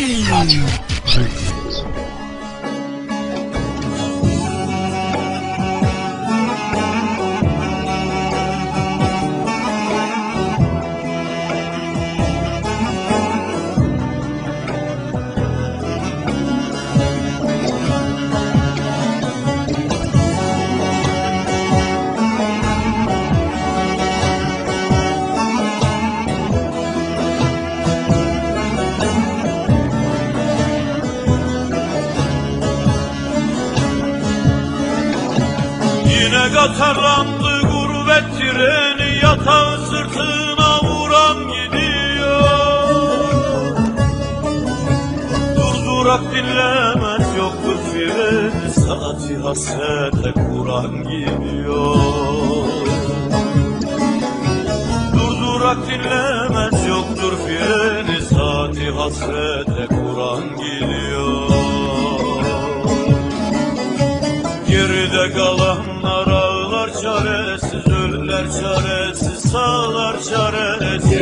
はい。Yine katarlandı gurbet treni Yatağı sırtına vuran gidiyor. Durdurak dinlemez yoktur freni Saati hasrete kuran gidiyor. Durdurak dinlemez yoktur freni Saati hasrete kuran gidiyor çaresiz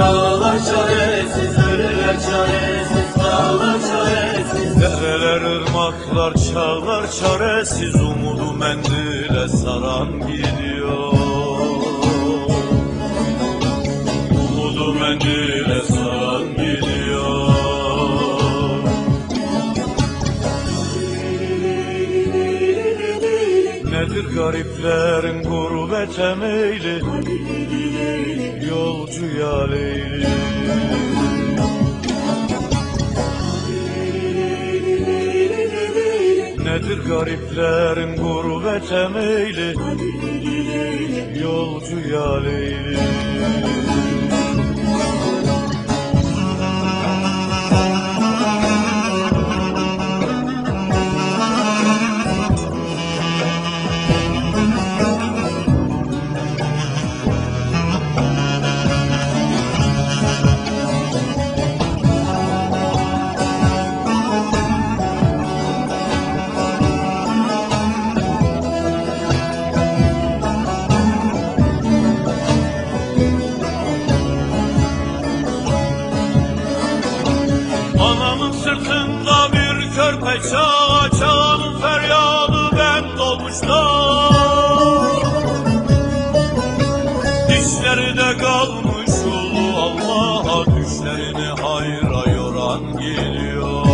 ağlar çaresiz, ölüler çaresiz, dağlar çaresiz. Dereler ırmaklar çağlar çaresiz Umudu mendile saran gidiyor Umudu mendile saran gidiyor Nedir gariplerin gurbete meyli Yolcuya leyli Nedir gariplerin gurbete meyli Yolcuya leyli körpe çağa Çağının feryadı ben dolmuşlar Dişleri de kalmış ulu Allah'a Düşlerini hayra yoran geliyor.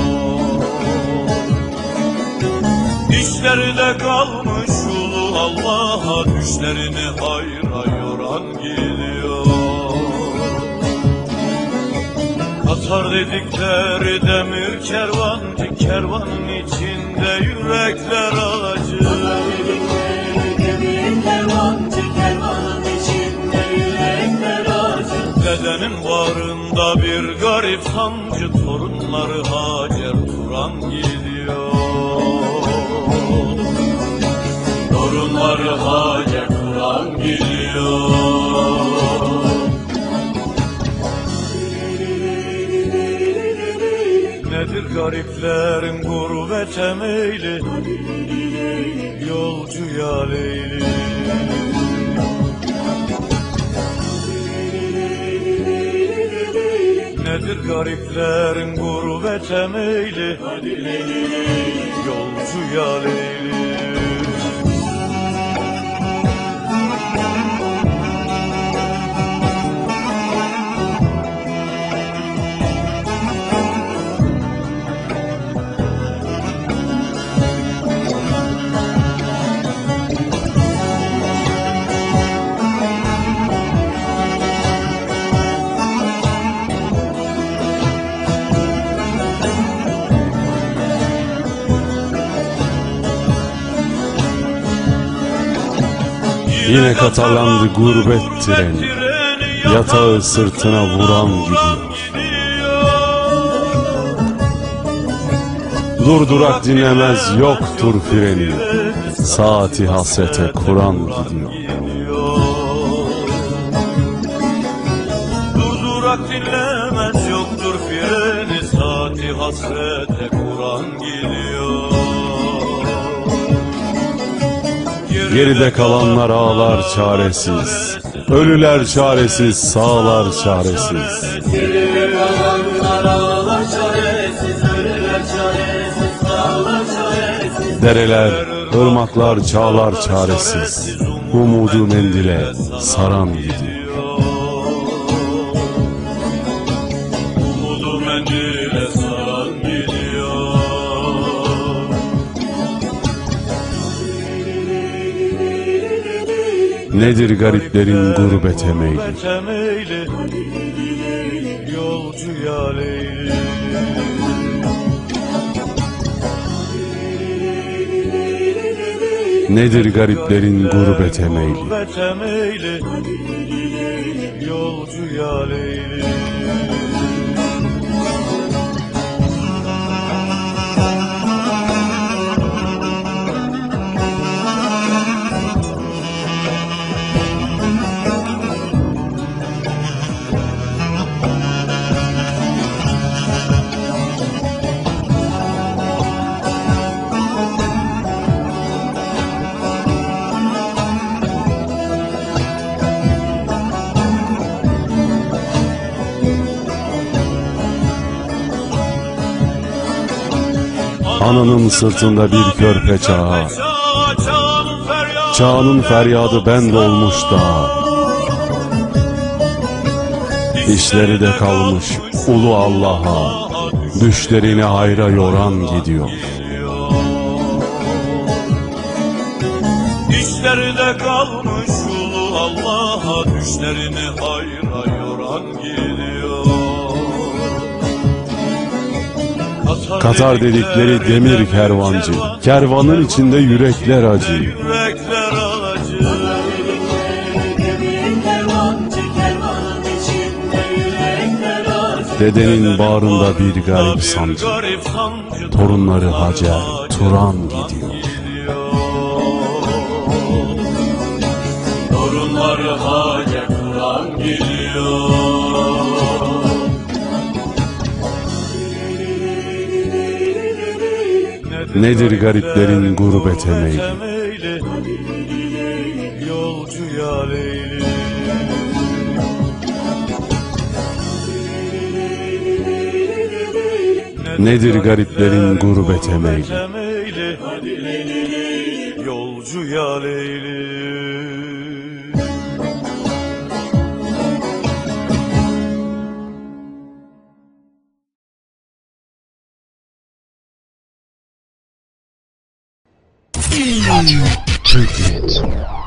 Dişleri de kalmış ulu Allah'a Düşlerini hayra yoran geliyor Katar dedikleri demir kervancı Kervanın içinde yürekler acı Demir kervancı, kervanın içinde yürekler acı. Dedenin varında bir garip sancı Torunları Hacer Turan gidiyor Torunları Hacer Nedir gariplerin gurbete meyli Yolcuya leyli Nedir gariplerin gurbete meyli Yolcuya leyli Yine katarlandı gurbet treni, Yatağı sırtına vuran gidiyor. Durdurak dinlemez yoktur freni, Saati hasrete kuran gidiyor. Durdurak dinlemez yoktur freni Saati hasrete kuran gidiyor Geride kalanlar ağlar çaresiz. Ölüler çaresiz, sağlar çaresiz. Kalanlar ağlar çaresiz. Ölüler çaresiz, sağlar çaresiz. Dereler, ırmaklar, çağlar çaresiz. Umudu mendile saran gidiyor. Nedir gariplerin gurbet emeyli Yolcu ya Leyli Nedir gariplerin gurbet emeyli Yolcu ya Leyli Ananın sırtında bir körpe çağa Çağının feryadı ben olmuş da. İşleri de kalmış ulu Allah'a. Düşlerini hayra yoran gidiyor. İşleri de kalmış ulu Allah'a. Düşlerini hayra yoran gidiyor Katar dedikleri demir kervancı. Kervanın içinde yürekler acı. Dedenin bağrında bir garip sancı. Torunları Hacer, Turan gidiyor. Torunları Hacer Turan gidiyor Nedir gariplerin gurbet emeği? Emeyli Yolcu ya Leyli Nedir gariplerin gurbet emeği? Emeyli Yolcu Steel treatment.